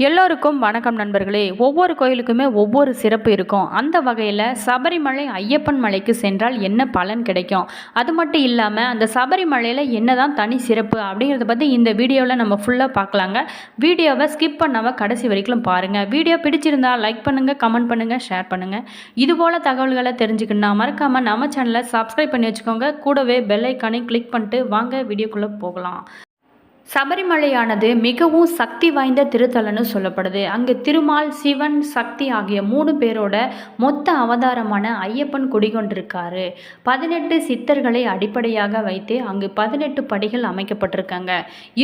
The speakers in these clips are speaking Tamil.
எல்லோருக்கும் வணக்கம் நண்பர்களே. ஒவ்வொரு கோயிலுக்குமே ஒவ்வொரு சிறப்பு இருக்கும். அந்த வகையில் சபரிமலை ஐயப்பன் மலைக்கு சென்றால் என்ன பலன் கிடைக்கும்? அது மட்டும் இல்லாமல் அந்த சபரிமலையில் என்னதான் தனி சிறப்பு அப்படிங்கிறத பற்றி இந்த வீடியோவில் நம்ம ஃபுல்லாக பார்க்கலாங்க. வீடியோவை ஸ்கிப் பண்ணாமல் கடைசி வரைக்கும் பாருங்கள் வீடியோ பிடிச்சிருந்தால் லைக் பண்ணுங்கள் கமெண்ட் பண்ணுங்கள் ஷேர் பண்ணுங்கள் இதுபோல் தகவல்களை தெரிஞ்சுக்கணும்னா மறக்காமல் நம்ம சேனலை சப்ஸ்கிரைப் பண்ணி வச்சுக்கோங்க. கூடவே பெல் ஐக்கானையும் கிளிக் பண்ணிட்டு வாங்க வீடியோக்குள்ளே போகலாம். சபரிமலையானது மிகவும் சக்தி வாய்ந்த திருத்தலன்னு சொல்லப்படுது. அங்கு திருமால் சிவன் சக்தி ஆகிய மூணு பேரோட மொத்த அவதாரமான ஐயப்பன் குடிகொண்டிருக்காரு. பதினெட்டு சித்தர்களை அடிப்படையாக வைத்து அங்கு பதினெட்டு படிகள் அமைக்கப்பட்டிருக்காங்க.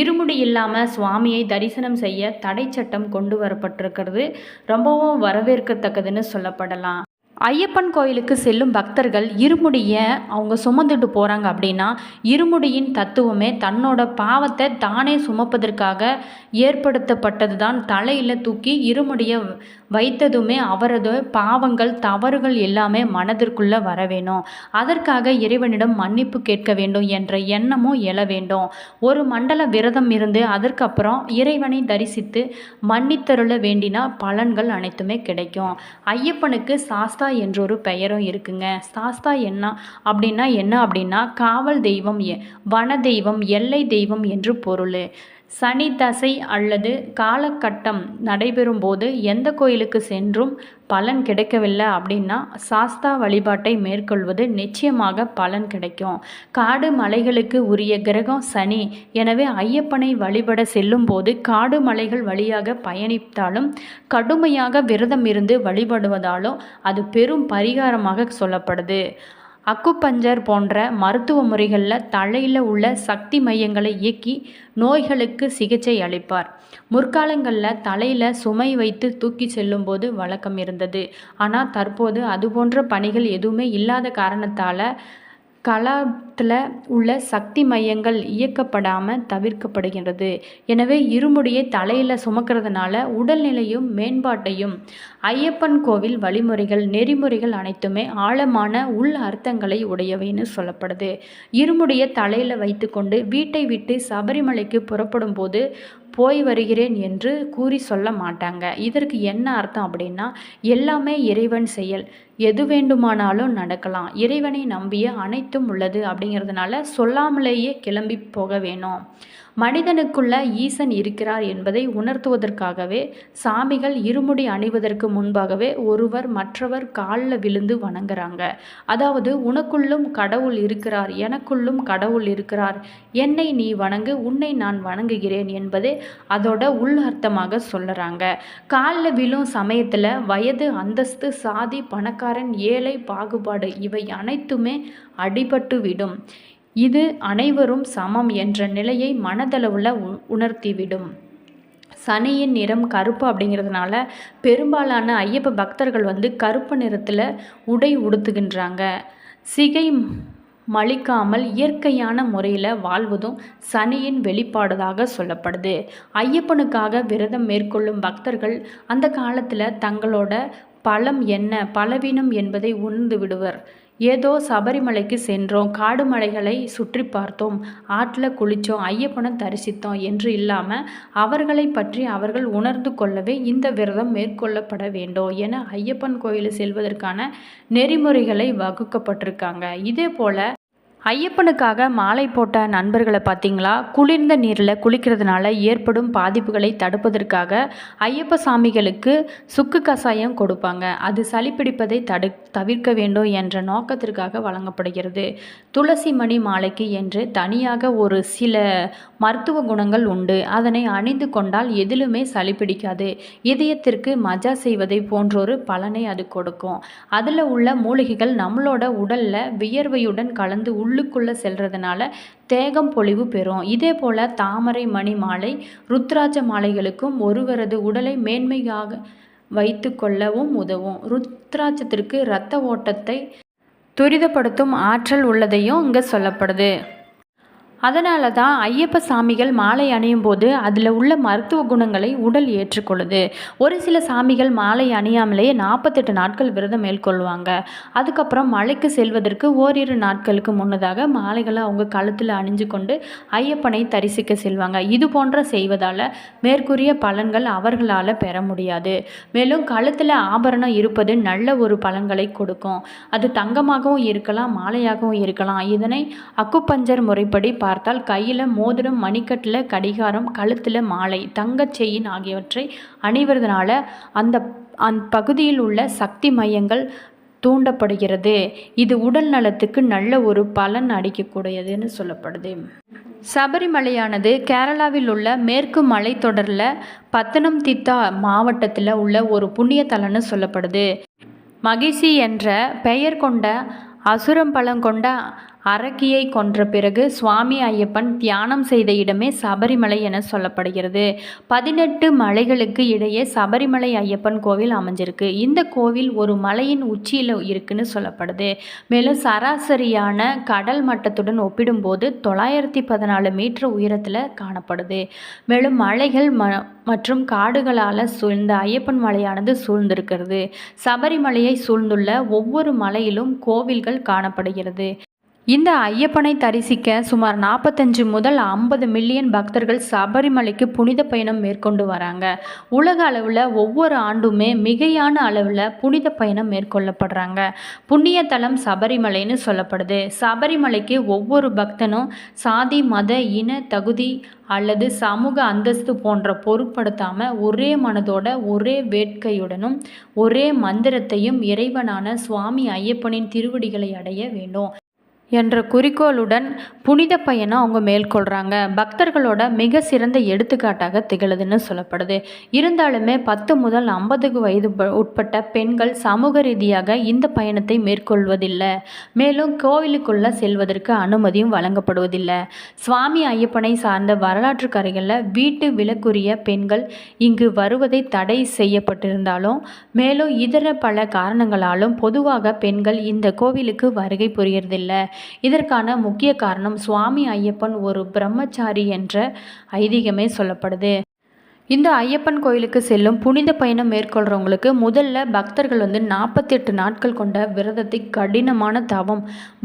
இருமுடி இல்லாமல் சுவாமியை தரிசனம் செய்ய தடை சட்டம் கொண்டு வரப்பட்டிருக்கிறது. ரொம்பவும் வரவேற்கத்தக்கதுன்னு சொல்லப்படலாம். ஐயப்பன் கோயிலுக்கு செல்லும் பக்தர்கள் இருமுடியை அவங்க சுமந்துட்டு போகிறாங்க அப்படின்னா இருமுடியின் தத்துவமே தன்னோட பாவத்தை தானே சுமப்பதற்காக ஏற்படுத்தப்பட்டது தான் தலையில் தூக்கி இருமுடியை வைத்ததுமே அவரது பாவங்கள் தவறுகள் எல்லாமே மனதிற்குள்ளே வர வேணும். அதற்காக இறைவனிடம் மன்னிப்பு கேட்க வேண்டும் என்ற எண்ணமும் எழ வேண்டும். ஒரு மண்டல விரதம் இருந்து அதற்கப்புறம் இறைவனை தரிசித்து மன்னித்தருள வேண்டினா பலன்கள் அனைத்துமே கிடைக்கும். ஐயப்பனுக்கு சாஸ்தா என்றொரு பெயரும் இருக்குங்க. சாஸ்தா என்ன? அப்படின்னா என்ன அப்படின்னா காவல் தெய்வம் வன தெய்வம் எல்லை தெய்வம் என்று பொருள். சனி தசை அல்லது காலகட்டம் நடைபெறும் போது எந்த கோயிலுக்கு சென்றும் பலன் கிடைக்கவில்லை அப்படின்னா சாஸ்தா வழிபாட்டை மேற்கொள்வது நிச்சயமாக பலன் கிடைக்கும். காடு மலைகளுக்கு உரிய கிரகம் சனி. எனவே ஐயப்பனை வழிபட செல்லும்போது காடு மலைகள் வழியாக பயணித்தாலும் கடுமையாக விரதம் இருந்து வழிபடுவதாலும் அது பெரும் பரிகாரமாக சொல்லப்படுது. அக்குப்பஞ்சர் போன்ற மருத்துவ முறைகளில் தலையில் உள்ள சக்தி மையங்களை இயக்கி நோய்களுக்கு சிகிச்சை அளிப்பார். முற்காலங்களில் தலையில் சுமை வைத்து தூக்கி செல்லும்போது வழக்கம் இருந்தது. ஆனால் தற்போது அதுபோன்ற பணிகள் எதுவுமே இல்லாத காரணத்தால் கலாத்தில் உள்ள சக்தி மையங்கள் இயக்கப்படாமல் தவிர்க்கப்படுகின்றது. எனவே இருமுடியை தலையில் சுமக்கிறதுனால உடல்நிலையும் மேம்பாட்டையும் ஐயப்பன் கோவில் வழிமுறைகள் நெறிமுறைகள் அனைத்துமே ஆழமான உள் அர்த்தங்களை உடையவைன்னு சொல்லப்படுது. இருமுடியை தலையில் வைத்துக்கொண்டு வீட்டை விட்டு சபரிமலைக்கு புறப்படும் போது போய் வருகிறேன் என்று கூறி சொல்ல மாட்டாங்க. இதற்கு என்ன அர்த்தம் அப்படின்னா எல்லாமே இறைவன் செயல். எது வேண்டுமானாலும் நடக்கலாம். இறைவனை நம்பிய அனைத்தும் உள்ளது அப்படிங்கிறதுனால சொல்லாமலேயே கிளம்பி போக வேணும். மனிதனுக்குள்ள ஈசன் இருக்கிறார் என்பதை உணர்த்துவதற்காகவே சாமிகள் இருமுடி அணிவதற்கு முன்பாகவே ஒருவர் மற்றவர் காலில் விழுந்து வணங்குறாங்க. அதாவது உனக்குள்ளும் கடவுள் இருக்கிறார் எனக்குள்ளும் கடவுள் இருக்கிறார். என்னை நீ வணங்கு உன்னை நான் வணங்குகிறேன் என்பதே அதோட உள் அர்த்தமாக சொல்லுறாங்க. காலில் விழும் சமயத்தில் வயது அந்தஸ்து சாதி பணக்காரன் ஏழை பாகுபாடு இவை அனைத்துமே அடிபட்டு விடும் இது அனைவரும் சமம் என்ற நிலையை மனதளவில் உ- உணர்த்திவிடும். சனியின் நிறம் கருப்பு அப்படிங்கிறதுனால பெரும்பாலான ஐயப்ப பக்தர்கள் வந்து கருப்பு நிறத்தில் உடை உடுத்துகின்றாங்க. சிகை மலிக்காமல் இயற்கையான முறையில் வாழ்வதும் சனியின் வெளிப்பாடுதாக சொல்லப்படுது. ஐயப்பனுக்காக விரதம் மேற்கொள்ளும் பக்தர்கள் அந்த காலத்தில் தங்களோட பலம் என்ன? பலவீனம் என்பதை உணர்ந்து விடுவர். ஏதோ சபரிமலைக்கு சென்றோம். காடு மலைகளை சுற்றி பார்த்தோம். ஆற்றில் குளித்தோம் ஐயப்பனை தரிசித்தோம் என்று இல்லாமல் அவர்களை பற்றி அவர்கள் உணர்ந்து கொள்ளவே இந்த விரதம் மேற்கொள்ளப்பட வேண்டும் என ஐயப்பன் கோயில் செல்வதற்கான நெறிமுறைகளை வகுக்கப்பட்டிருக்காங்க. இதே போல் ஐயப்பனுக்காக மாலை போட்ட நண்பர்களை பார்த்தீங்களா? குளிர்ந்த நீரில் குளிக்கிறதுனால ஏற்படும் பாதிப்புகளை தடுப்பதற்காக ஐயப்ப சாமிகளுக்கு சுக்கு கசாயம் கொடுப்பாங்க. அது சளி பிடிப்பதை தடு தவிர்க்க வேண்டும் என்ற நோக்கத்திற்காக வழங்கப்படுகிறது. துளசி மணி மாலைக்கு என்று தனியாக ஒரு சில மருத்துவ குணங்கள் உண்டு. அதனை அணிந்து கொண்டால் எதிலுமே சளி பிடிக்காது. இதயத்திற்கு மஜா செய்வதை போன்றொரு பலனை அது கொடுக்கும். அதில் உள்ள மூலிகைகள் நம்மளோட உடலில் வியர்வையுடன் கலந்து உள்ளுக்குள்ளே செல்றதுனால தேகம் பொலிவு பெறும். இதே போல் தாமரை மணி மாலை ருத்ராட்ச மாலைகளுக்கும் ஒருவரது உடலை மேன்மையாக வைத்து கொள்ளவும் உதவும். ருத்ராட்சத்திற்கு இரத்த ஓட்டத்தை துரிதப்படுத்தும் ஆற்றல் உள்ளதையும் இங்கே சொல்லப்படுது. அதனால தான் ஐயப்ப சாமிகள் மாலை அணியும் போது அதில் உள்ள மருத்துவ குணங்களை உடல் ஏற்றுக்கொள்ளுது. ஒரு சில சாமிகள் மாலை அணியாமலேயே நாற்பத்தெட்டு நாட்கள் விரதம் மேற்கொள்வாங்க. அதுக்கப்புறம் மலைக்கு செல்வதற்கு ஓரிரு நாட்களுக்கு முன்னதாக மாலைகளை அவங்க கழுத்தில் அணிஞ்சு கொண்டு ஐயப்பனை தரிசிக்க செல்வாங்க. இது போன்ற செய்வதால் மேற்கூறிய பலன்கள் அவர்களால் பெற முடியாது. மேலும் கழுத்தில் ஆபரணம் இருப்பது நல்ல ஒரு பலன்களை கொடுக்கும். அது தங்கமாகவும் இருக்கலாம் மாலையாகவும் இருக்கலாம். இதனை அக்குப்பஞ்சர் முறைப்படி பார்த்தால் கையில் மோதிரம் மணிக்கட்டில் கடிகாரம் கழுத்தில் மாலை தங்கச் செயின் ஆகியவற்றை அணிவதனால அந்த அந் பகுதியில் உள்ள சக்தி மையங்கள் தூண்டப்படுகிறது. இது உடல் நலத்துக்கு நல்ல ஒரு பலன் அளிக்கக்கூடியதுன்னு சொல்லப்படுது. சபரிமலையானது கேரளாவில் உள்ள மேற்கு மலைத்தொடரில் பத்தனம்திட்டா மாவட்டத்தில் உள்ள ஒரு புண்ணிய தலம்னு சொல்லப்படுது. மகிஷி என்ற பெயர் கொண்ட அசுரம்பலம் கொண்ட அரக்கியை கொன்ற பிறகு சுவாமி ஐயப்பன் தியானம் செய்த இடமே சபரிமலை என சொல்லப்படுகிறது. பதினெட்டு மலைகளுக்கு இடையே சபரிமலை ஐயப்பன் கோவில் அமைஞ்சிருக்கு. இந்த கோவில் ஒரு மலையின் உச்சியில் இருக்குன்னு சொல்லப்படுது. மேலும் சராசரியான கடல் மட்டத்துடன் ஒப்பிடும்போது தொள்ளாயிரத்தி பதினாலு மீட்டர் உயரத்தில் காணப்படுது. மேலும் மலைகள் ம மற்றும் காடுகளால் சூழ்ந்த ஐயப்பன் மலையானது சூழ்ந்திருக்கிறது. சபரிமலையை சூழ்ந்துள்ள ஒவ்வொரு மலையிலும் கோவில்கள் காணப்படுகிறது. இந்த ஐயப்பனை தரிசிக்க சுமார் நாற்பத்தஞ்சு முதல் ஐம்பது மில்லியன் பக்தர்கள் சபரிமலைக்கு புனித பயணம் மேற்கொண்டு வராங்க. உலக அளவில் ஒவ்வொரு ஆண்டுமே மிகையான அளவில் புனித பயணம் மேற்கொள்ளப்படுறாங்க. புண்ணிய தலம் சபரிமலைன்னு சொல்லப்படுது. சபரிமலைக்கு ஒவ்வொரு பக்தனும் சாதி மத இன தகுதி அல்லது சமூக அந்தஸ்து போன்ற பொருட்படுத்தாமல் ஒரே மனதோட ஒரே வேட்கையுடனும் ஒரே மந்திரத்தையும் இறைவனான சுவாமி ஐயப்பனின் திருவடிகளை அடைய வேண்டும். என்ற குறிக்கோளுடன் புனித பயணம் அவங்க மேற்கொள்கிறாங்க பக்தர்களோட மிக சிறந்த எடுத்துக்காட்டாக திகழுதுன்னு சொல்லப்படுது. இருந்தாலுமே பத்து முதல் ஐம்பதுக்கு வயது உட்பட்ட பெண்கள் சமூக ரீதியாக இந்த பயணத்தை மேற்கொள்வதில்லை. மேலும் கோவிலுக்குள்ளே செல்வதற்கு அனுமதியும் வழங்கப்படுவதில்லை. சுவாமி ஐயப்பனை சார்ந்த வரலாற்று கரைகளில் வீட்டு விலக்குரிய பெண்கள் இங்கு வருவதை தடை செய்யப்பட்டிருந்தாலும் மேலும் இதர பல காரணங்களாலும் பொதுவாக பெண்கள் இந்த கோவிலுக்கு வருகை புரியறதில்லை. இதற்கான முக்கிய காரணம் சுவாமி ஐயப்பன் ஒரு பிரம்மச்சாரி என்ற ஐதீகமே சொல்லப்படுது. இந்த ஐயப்பன் கோயிலுக்கு செல்லும் புனித பயணம் மேற்கொள்கிறவங்களுக்கு முதல்ல பக்தர்கள் வந்து நாற்பத்தெட்டு நாட்கள் கொண்ட விரதத்தை கடினமான தவம்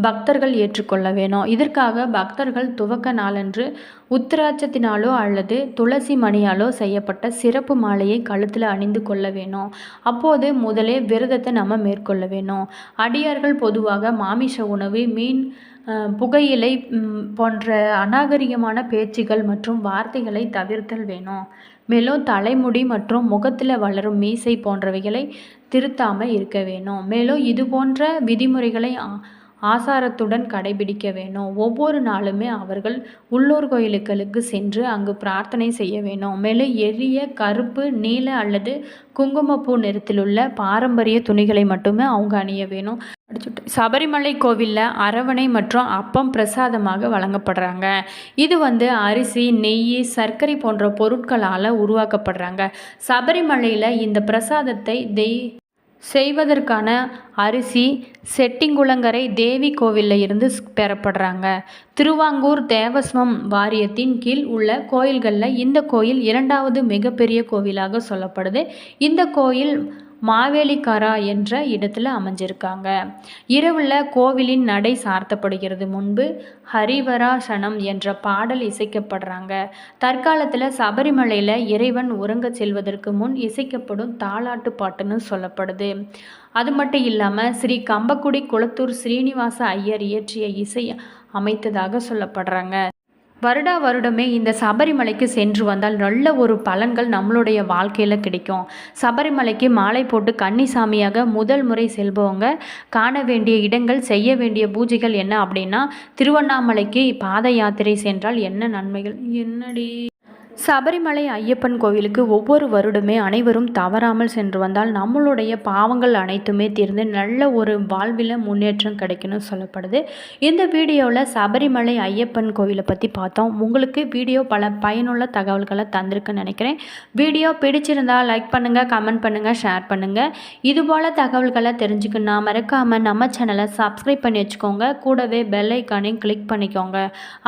பக்தர்கள் ஏற்றுக்கொள்ள வேணும். இதற்காக பக்தர்கள் துவக்க நாளன்று உத்திராட்சத்தினாலோ அல்லது துளசி மணியாலோ செய்யப்பட்ட சிறப்பு மாலையை கழுத்தில் அணிந்து கொள்ள வேணும். அப்போது முதலே விரதத்தை நம்ம மேற்கொள்ள வேணும். அடியார்கள் பொதுவாக மாமிச உணவு மீன் புகையிலை போன்ற அநாகரிகமான பேச்சுகள் மற்றும் வார்த்தைகளை தவிர்த்தல் வேணும். மேலும் தலைமுடி மற்றும் முகத்தில் வளரும் மீசை போன்றவைகளை திருத்தாமல் இருக்க வேணும். மேலும் இது போன்ற விதிமுறைகளை ஆசாரத்துடன் கடைபிடிக்க வேணும். ஒவ்வொரு நாளுமே அவர்கள் உள்ளூர் கோயிலுகளுக்கு சென்று அங்கு பிரார்த்தனை செய்ய வேணும். மேலும் எரிய கருப்பு நீல அல்லது குங்குமப்பூ நிறத்திலுள்ள பாரம்பரிய துணிகளை மட்டுமே அவங்க அணிய வேணும். சபரிமலை கோவிலில் அரவணை மற்றும் அப்பம் பிரசாதமாக வழங்கப்படுறாங்க. இது வந்து அரிசி நெய் சர்க்கரை போன்ற பொருட்களால் உருவாக்கப்படுறாங்க. சபரிமலையில் இந்த பிரசாதத்தை தெய் செய்வதற்கான அரிசி செட்டிங்குளங்கரை தேவி கோவிலில் இருந்து பெறப்படுறாங்க. திருவாங்கூர் தேவஸ்வம் வாரியத்தின் கீழ் உள்ள கோயில்களில் இந்த கோயில் இரண்டாவது மிகப்பெரிய கோவிலாக சொல்லப்படுது. இந்த கோயில் மாவேலிக்காரா என்ற இடத்துல அமைஞ்சிருக்காங்க. இரவில் கோவிலின் நடை சார்த்தப்படுகிறது முன்பு ஹரிவராசனம் என்ற பாடல் இசைக்கப்படுறாங்க. தற்காலத்தில் சபரிமலையில் இறைவன் உறங்க செல்வதற்கு முன் இசைக்கப்படும் தாளாட்டு பாட்டுன்னு சொல்லப்படுது. அது மட்டும் இல்லாமல் ஸ்ரீ கம்பக்குடி குளத்தூர் ஸ்ரீனிவாச ஐயர் இயற்றிய இசை அமைத்ததாக சொல்லப்படுறாங்க. வருடா வருடமே இந்த சபரிமலைக்கு சென்று வந்தால் நல்ல ஒரு பலன்கள் நம்மளுடைய வாழ்க்கையில் கிடைக்கும். சபரிமலைக்கு மாலை போட்டு கன்னிசாமியாக முதல் முறை செல்பவங்க. காண வேண்டிய இடங்கள் செய்ய வேண்டிய பூஜைகள் என்ன அப்படின்னா திருவண்ணாமலைக்கு பாத யாத்திரை சென்றால் என்ன நன்மைகள்? என்னடி? சபரிமலை ஐயப்பன் கோவிலுக்கு ஒவ்வொரு வருடமே அனைவரும் தவறாமல் சென்று வந்தால் நம்மளுடைய பாவங்கள் அனைத்துமே தீர்ந்து நல்ல ஒரு வாழ்வில் முன்னேற்றம் கிடைக்கணும்னு சொல்லப்படுது. இந்த வீடியோவில் சபரிமலை ஐயப்பன் கோவிலை பற்றி பார்த்தோம். உங்களுக்கு வீடியோ பல பயனுள்ள தகவல்களை தந்திருக்குன்னு நினைக்கிறேன். வீடியோ பிடிச்சிருந்தால் லைக் பண்ணுங்கள் கமெண்ட் பண்ணுங்கள் ஷேர் பண்ணுங்கள் இதுபோல் தகவல்களை தெரிஞ்சுக்கணும்னா மறக்காமல் நம்ம சேனலை சப்ஸ்கிரைப் பண்ணி வச்சுக்கோங்க. கூடவே பெல் ஐக்கானையும் கிளிக் பண்ணிக்கோங்க.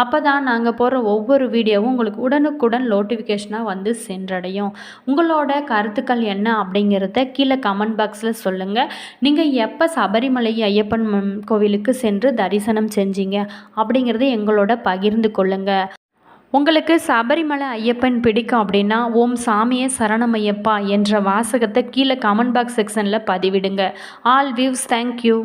அப்போ தான் நாங்கள் போகிற ஒவ்வொரு வீடியோவும் உங்களுக்கு உடனுக்குடன் நோட்டிஃபிகேஷனாக வந்து சென்றடையும். உங்களோட கருத்துக்கள் என்ன அப்படிங்கிறத கீழே கமெண்ட் பாக்ஸில் சொல்லுங்கள் நீங்கள் எப்போ சபரிமலை ஐயப்பன் கோவிலுக்கு சென்று தரிசனம் செஞ்சீங்க அப்படிங்கிறத எங்களோட பகிர்ந்து கொள்ளுங்கள் உங்களுக்கு சபரிமலை ஐயப்பன் பிடிக்கும் அப்படின்னா ஓம் சாமியே சரணமையப்பா என்ற வாசகத்தை கீழே கமெண்ட் பாக்ஸ் செக்ஷனில் பதிவிடுங்க. All views thank you